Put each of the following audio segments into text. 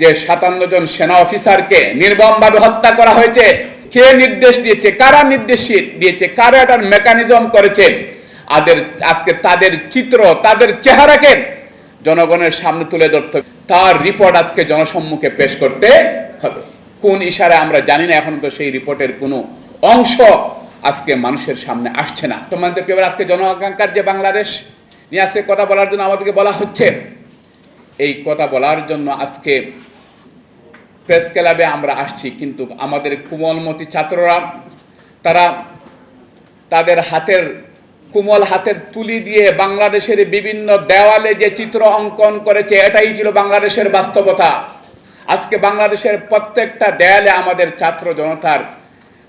যে সাতান্ন জন সেনা অফিসারকে নির্মমভাবে হত্যা করা হয়েছে, কে নির্দেশ দিয়েছে, কারা নির্দেশ দিয়েছে, কারা এটার মেকানিজম করেছে, আদের, আজকে তাদের চিত্র, তাদের চেহারাকে জনগণের সামনে তুলে ধরতে তার রিপোর্ট আজকে জনসম্মুখে পেশ করতে হবে। কোন ইশারা আমরা জানি না, এখন তো সেই রিপোর্টের কোনো অংশ আজকে মানুষের সামনে আসছে না। সম্মানিত প্রিয় আজকে জনআকাঙ্ক্ষার যে বাংলাদেশ নিয়ে আজকে কথা বলার জন্য আমাদেরকে বলা হচ্ছে, এই কথা বলার জন্য আজকে প্রেস ক্লাবে আমরা আসছি, কিন্তু আমাদের কোমলমতি ছাত্ররা, তারা তাদের হাতের, কোমল হাতের তুলি দিয়ে বাংলাদেশের বিভিন্ন দেওয়ালে যে চিত্র অঙ্কন করেছে, এটাই ছিল বাংলাদেশের বাস্তবতা। আজকে বাংলাদেশের প্রত্যেকটা দেয়ালে আমাদের ছাত্র জনতার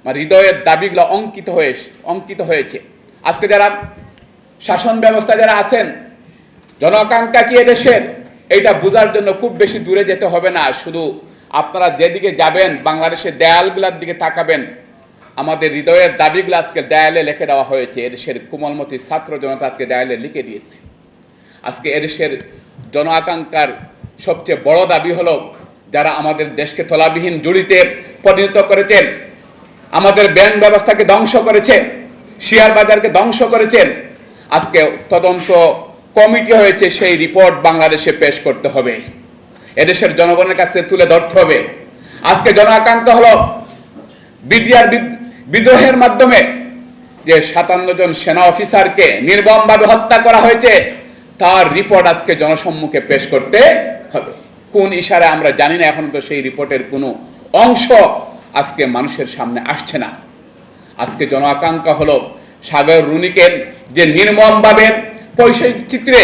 মানে হৃদয়ের দাবিগুলো অঙ্কিত হয়ে, অঙ্কিত হয়েছে। আজকে যারা শাসন ব্যবস্থা যারা আছেন জনকাঙ্ক্ষা কি দেশের এইটা বোঝার জন্য খুব বেশি দূরে যেতে হবে না, শুধু আপনারা যেদিকে যাবেন বাংলাদেশের দেয়ালগুলোর দিকে তাকাবেন। আমাদের হৃদয়ের দাবিগুলো আজকে দেয়ালে লিখে দেওয়া হয়েছে। এদেশের কোমলমতি ছাত্র জনতা আজকে দেয়ালে লিখে দিয়েছে। আজকে এদেশের জন আকাঙ্ক্ষার সবচেয়ে বড় দাবি হলো, যারা আমাদের দেশকে তলাবিহীন জুড়িতে পরিণত করেছেন আমাদের ব্যাংক ব্যবস্থাকে ধ্বংস করেছে, শেয়ার বাজারকে ধ্বংস করেছেন আজকে তদন্ত কমিটি হয়েছে, সেই রিপোর্ট বাংলাদেশে পেশ করতে হবে। এদেশের জনগণের কাছে তুলে ধরতে হবে। আজকে জন আকাঙ্ক্ষা হলো বিডিআর বিদ্রোহের মাধ্যমে যে সাতান্ন জন সেনা অফিসারকে নির্মমভাবে হত্যা করা হয়েছে, তার রিপোর্ট আজকে জনসম্মুখে পেশ করতে হবে। কোন ইশারা আমরা জানি না, এখন তো সেই রিপোর্টের কোনো অংশ আজকে মানুষের সামনে আসছে না। আজকে জন আকাঙ্ক্ষা হলো সাগর রুনিকে যে নির্মমভাবে পয়সা চিত্রে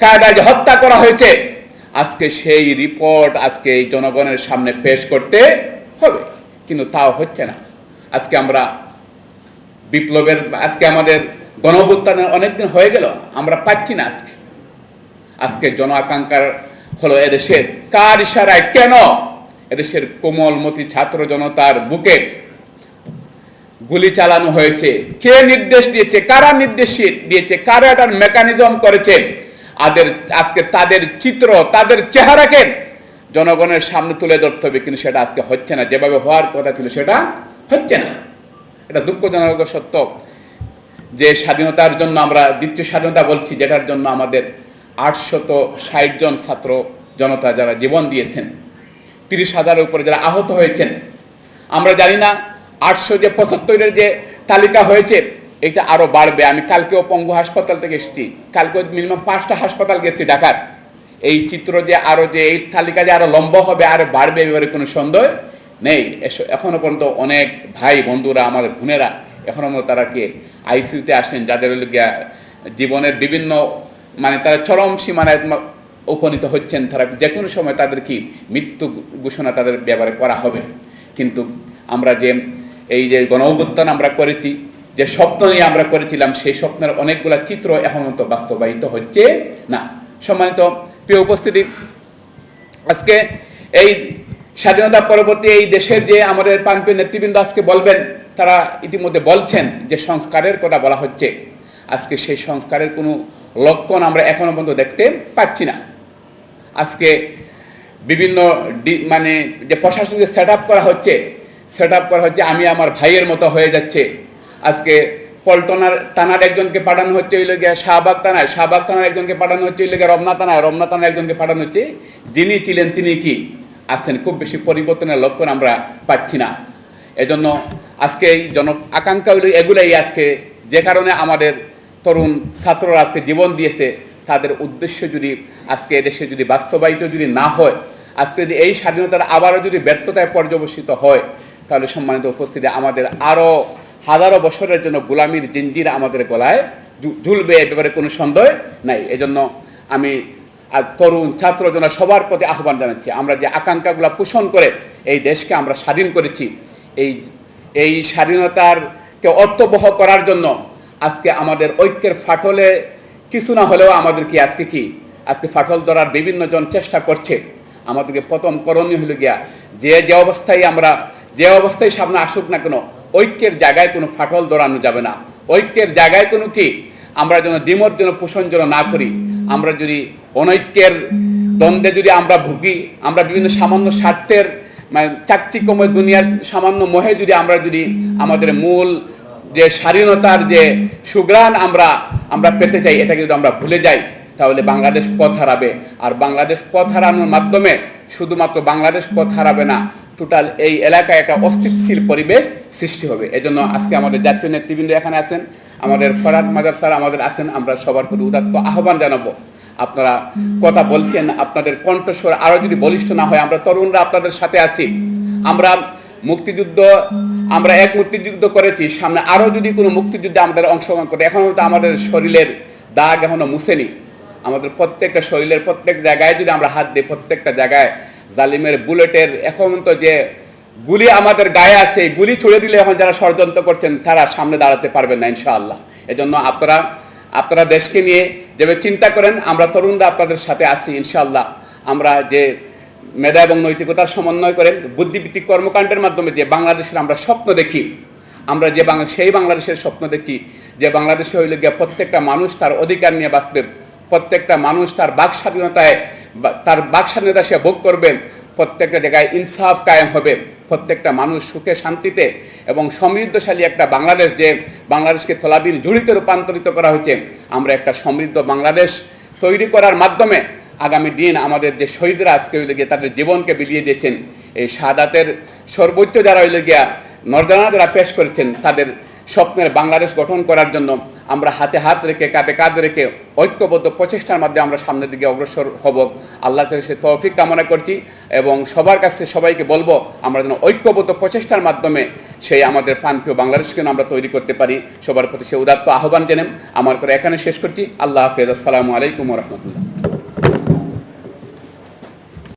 কায়দায় হত্যা করা হয়েছে আজকে সেই রিপোর্ট আজকে এই জনগণের সামনে পেশ করতে হবে। কিন্তু তাও হচ্ছে না। আজকে আমরা বিপ্লবের, আজকে আমাদের গণঅভ্যুত্থানের অনেকদিন হয়ে গেল, আমরা পাচ্ছি না আজকে। আজকে জন আকাঙ্ক্ষার হলো এদেশের কার ইশারায় কেন? এদেশের কোমলমতি ছাত্র জনতার বুকে গুলি চালানো হয়েছে। কে নির্দেশ দিয়েছে? কারা নির্দেশ দিয়েছে? কারা এটার মেকানিজম করেছে? আদের, আজকে তাদের চিত্র, তাদের চেহারাকে জনগণের সামনে তুলে ধরতে হবে, কিন্তু সেটা আজকে হচ্ছে না। যেভাবে হওয়ার কথা ছিল, সেটা হচ্ছে না। এটা দুঃখজনক সত্য যে স্বাধীনতার জন্য আমরা, দ্বিতীয় স্বাধীনতা বলছি, যেটার জন্য আমাদের আটশত ষাট জন ছাত্র জনতা যারা জীবন দিয়েছেন, তিরিশ হাজারের উপরে যারা আহত হয়েছেন, আমরা জানি না আটশো যে পঁচাত্তরের যে তালিকা হয়েছে এটা আরও বাড়বে। আমি কালকেও পঙ্গু হাসপাতাল থেকে এসেছি। কালকে মিনিমাম পাঁচটা হাসপাতাল গেছি ঢাকার। এই চিত্র যে আরও যে, এই তালিকা যে আরও লম্বা হবে, আর বাড়বে এবারে কোনো সন্দেহ নেই। এখনও পর্যন্ত অনেক ভাই বন্ধুরা, আমাদের বোনেরা এখনও পর্যন্ত তারা কি আইসিউতে আসেন, যাদের জীবনের বিভিন্ন মানে তারা চরম সীমানায় উপনীত হচ্ছেন, তারা যে কোনো সময় তাদের কি মৃত্যু ঘোষণা তাদের ব্যাপারে করা হবে। কিন্তু আমরা যে, এই যে গণ আমরা করেছি যে স্বপ্ন নিয়ে আমরা করেছিলাম, সেই স্বপ্নের অনেকগুলা চিত্র এখন তো বাস্তবায়িত হচ্ছে না। সম্মানিত প্রিয় উপস্থিতি, আজকে এই স্বাধীনতা পরবর্তী এই দেশের যে আমাদের প্রান্তীয় নেতৃবৃন্দ আজকে বলবেন, তারা ইতিমধ্যে বলছেন যে সংস্কারের কথা বলা হচ্ছে। আজকে সেই সংস্কারের কোনো লক্ষণ আমরা এখনও পর্যন্ত দেখতে পাচ্ছি না। আজকে বিভিন্ন মানে যে প্রশাসনকে সেট করা হচ্ছে সেট করা হচ্ছে, আমি আমার ভাইয়ের মতো হয়ে যাচ্ছে। আজকে পল্টনার থানার একজনকে পাঠানো হচ্ছে ওই লোকে শাহবাগ থানায়, শাহবাগ থানার একজনকে পাঠানো হচ্ছে ওই লোকে রমনা থানায়, রমনা থানার একজনকে পাঠানো হচ্ছে। যিনি ছিলেন তিনি কি? আসছেন খুব বেশি পরিবর্তনের লক্ষণ আমরা পাচ্ছি না। এজন্য আজকে এই জন আকাঙ্ক্ষা হলো এগুলাই আজকে যে কারণে আমাদের তরুণ ছাত্ররা আজকে জীবন দিয়েছে, তাদের উদ্দেশ্য যদি আজকে এদেশে যদি বাস্তবায়িত যদি না হয়, আজকে যদি এই স্বাধীনতার আবারও যদি ব্যর্থতায় পর্যবসিত হয়, তাহলে সম্মানিত উপস্থিতি আমাদের আরও হাজারো বছরের জন্য গোলামির জিঞ্জির আমাদের গলায় ঝুলবে, এ ব্যাপারে কোনো সন্দেহ নাই। এজন্য আমি আর তরুণ ছাত্র জনা সবার প্রতি আহ্বান জানাচ্ছি। আমরা যে আকাঙ্ক্ষাগুলো পোষণ করে এই দেশকে আমরা স্বাধীন করেছি, এই এই স্বাধীনতারকে অর্থবহ করার জন্য আজকে আমাদের ঐক্যের ফাটলে কিছু না হলেও আমাদের কি, আজকে কি? আজকে ফাটল ধরার বিভিন্ন জন চেষ্টা করছে। আমাদেরকে প্রথম করণীয় হলো গিয়া যে যে অবস্থায় আমরা, যে অবস্থায় সামনে আসুক না কেন ঐক্যের জায়গায় কোনো ফাটল ধরানো যাবে না। ঐক্যের জায়গায় কোনো কি? আমরা যেন দ্বিমত যেন পোষণ যেন না করি। আমরা যদি অনৈক্যের দ্বন্দ্বে যদি আমরা ভুগি, আমরা বিভিন্ন সামান্য স্বার্থের মানে চাকচিকময় দুনিয়ার সামান্য মোহে যদি আমরা যদি আমাদের মূল যে স্বাধীনতার যে সুগ্রাণ আমরা আমরা পেতে চাই, এটাকে যদি আমরা ভুলে যাই, তাহলে বাংলাদেশ পথ হারাবে। আর বাংলাদেশ পথ হারানোর মাধ্যমে শুধুমাত্র বাংলাদেশ পথ হারাবে না টোটাল এই এলাকায় একটা অস্থিতিশীল পরিবেশ সৃষ্টি হবে। এজন্য আজকে আমাদের জাতীয় নেতৃবৃন্দ এখানে আছেন। আমাদের ফরাদ মাজার স্যার আমাদের আছেন। আমরা সবার প্রতি উদাত্ত আহ্বান জানাব। আপনারা কথা বলছেন আপনাদের কণ্ঠস্বর আরও যদি বলিষ্ঠ না হয় আমরা তরুণরা আপনাদের সাথে আছি। আমরা মুক্তিযুদ্ধ আমরা এক মুক্তিযুদ্ধ করেছি। সামনে আরও যদি কোনো মুক্তিযুদ্ধে আমাদের অংশগ্রহণ করে এখনও তো আমাদের শরীরের দাগ এখনও মুছেনি। আমাদের প্রত্যেকটা শরীরের প্রত্যেক জায়গায় যদি আমরা হাত দিই প্রত্যেকটা জায়গায় জালিমের বুলেটের এখন তো যে গুলি আমাদের গায়ে আছে, এই গুলি ছুড়ে দিলে এখন যারা ষড়যন্ত্র করছেন, তারা সামনে দাঁড়াতে পারবেন না, ইনশাআল্লাহ। এজন্য আপনারা আপনারা দেশকে নিয়ে যেভাবে চিন্তা করেন, আমরা তরুণরা আপনাদের সাথে আছি, ইনশাআল্লাহ। আমরা যে মেধা এবং নৈতিকতার সমন্বয় করে বুদ্ধিভিত্তিক কর্মকাণ্ডের মাধ্যমে যে বাংলাদেশের আমরা স্বপ্ন দেখি, আমরা যে সেই বাংলাদেশের স্বপ্ন দেখি, যে বাংলাদেশে হইলে গিয়ে প্রত্যেকটা মানুষ তার অধিকার নিয়ে বাঁচবে, প্রত্যেকটা মানুষ তার বাক স্বাধীনতায় তার বাক স্বাধীনতা সে ভোগ করবেন, প্রত্যেকটা জায়গায় ইনসাফ কায়েম হবে, প্রত্যেকটা মানুষ সুখে শান্তিতে এবং সমৃদ্ধশালী একটা বাংলাদেশ যে বাংলাদেশকে তলাবিল ঝুড়িতে রূপান্তরিত করা হয়েছে, আমরা একটা সমৃদ্ধ বাংলাদেশ তৈরি করার মাধ্যমে আগামী দিন আমাদের যে শহীদরা আজকে হইলে গিয়ে তাদের জীবনকে বিলিয়ে দিয়েছেন, এই শাহাদাতের সর্বোচ্চ যারা হইলে গিয়া নর্দানা যারা পেশ করেছেন, তাদের স্বপ্নের বাংলাদেশ গঠন করার জন্য আমরা হাতে হাত রেখে, কাঁধে কাঁধ রেখে ঐক্যবদ্ধ প্রচেষ্টার মাধ্যমে আমরা সামনের দিকে অগ্রসর হব। আল্লাহর কাছে সে তৌফিক কামনা করছি এবং সবার কাছে সবাইকে বলব, আমরা যেন ঐক্যবদ্ধ প্রচেষ্টার মাধ্যমে সেই আমাদের প্রান্তীয় বাংলাদেশকে আমরা তৈরি করতে পারি। সবার প্রতি সে উদাত্ত আহ্বান জেনে আমার করে এখানে শেষ করছি। আল্লাহ হাফেজ। আসসালামু আলাইকুম রহমতুল্লাহ।